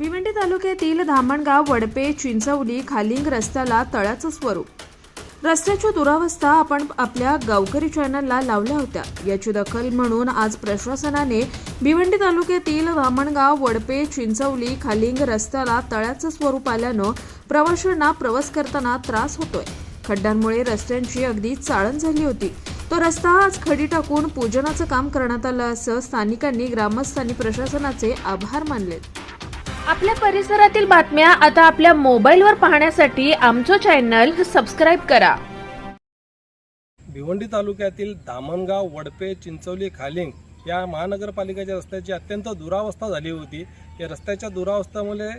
भिवंडी तालुक्यातील धामणगाव वडपे चिंचवली खालिंग रस्त्याला तळाचं स्वरूप. रस्त्याची दुरावस्था आपण आपल्या गावकरी चॅनलला लावल्या होत्या. याची दखल म्हणून आज प्रशासनाने भिवंडी तालुक्यातील धामणगाव वडपे चिंचवली खालिंग रस्त्याला तळ्याचं स्वरूप आल्यानं प्रवाशांना प्रवास करताना त्रास होतोय. खड्ड्यांमुळे रस्त्यांची अगदी चाळण झाली होती. तो रस्ता आज खडी टाकून पूजनाचं काम करण्यात आलं असं स्थानिकांनी ग्रामस्थांनी प्रशासनाचे आभार मानलेत. आपल्या परिसरातील बातम्या आता आपल्या मोबाईलवर पाहण्यासाठी आमचं चॅनल सबस्क्राईब करा. भिवंडी तालुक्यातील दामणगाव वडपे चिंचवली खालिंग या महानगरपालिकेच्या रस्त्याची अत्यंत दुरावस्था झाली होती. या रस्त्याच्या दुरावस्थेमुळे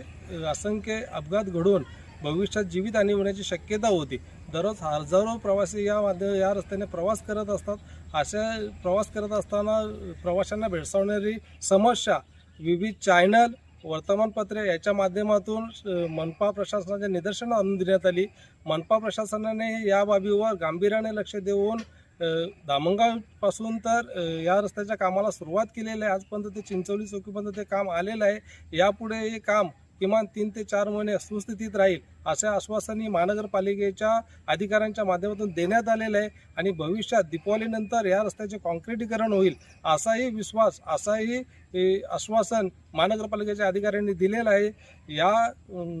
असंख्य अपघात घडून भविष्यात जीवितहानी होण्याची शक्यता होती. दररोज हजारो प्रवासी या माध्य या रस्त्याने प्रवास करत असतात. अशा प्रवास करत असताना प्रवाशांना भेडसावणारी समस्या विविध चॅनल वर्तमानपत्रे याच्या माध्यमातून मनपा प्रशासनाच्या निदर्शनं आणून देण्यात आली. मनपा प्रशासनाने या बाबीवर गांभीर्याने लक्ष देऊन अ, दामणगावपासून तर या रस्त्याच्या कामाला सुरुवात केलेली आहे. आजपर्यंत ते चिंचवली चौकीपर्यंत ते काम आलेलं आहे. यापुढे हे काम किमान तीन ते चार महिने सुस्थितीत राहील असे आश्वासनही महानगरपालिकेच्या अधिकाऱ्यांच्या माध्यमातून देण्यात आलेलं आहे. आणि भविष्यात दीपावलीनंतर या रस्त्याचे कॉन्क्रिटीकरण होईल असाही विश्वास असाही आश्वासन महानगरपालिकेच्या अधिकाऱ्यांनी दिलेलं आहे. या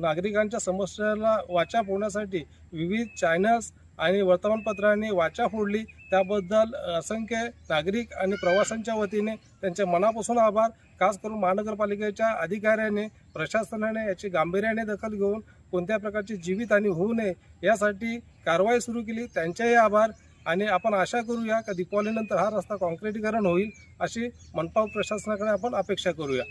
नागरिकांच्या समस्याला वाचा फोडण्यासाठी विविध चॅनल्स आणि वर्तमानपत्राने वाचा फोडली. त्याबद्दल असंख्य नागरिक आणि प्रवाशांच्या वतीने त्यांचे मनापासून आभार. खास करून महानगरपालिकेच्या अधिकाऱ्याने प्रशासनाने याची गांभीर्याने दखल घेऊन कोणत्या प्रकारची जीवितहानी होऊ नये यासाठी कारवाई सुरू केली. त्यांचेही आभार. आणि आपण आशा करूया का दीपावलीनंतर हा रस्ता कॉन्क्रिटीकरण होईल अशी मनपा प्रशासनाकडे आपण अपेक्षा करूया.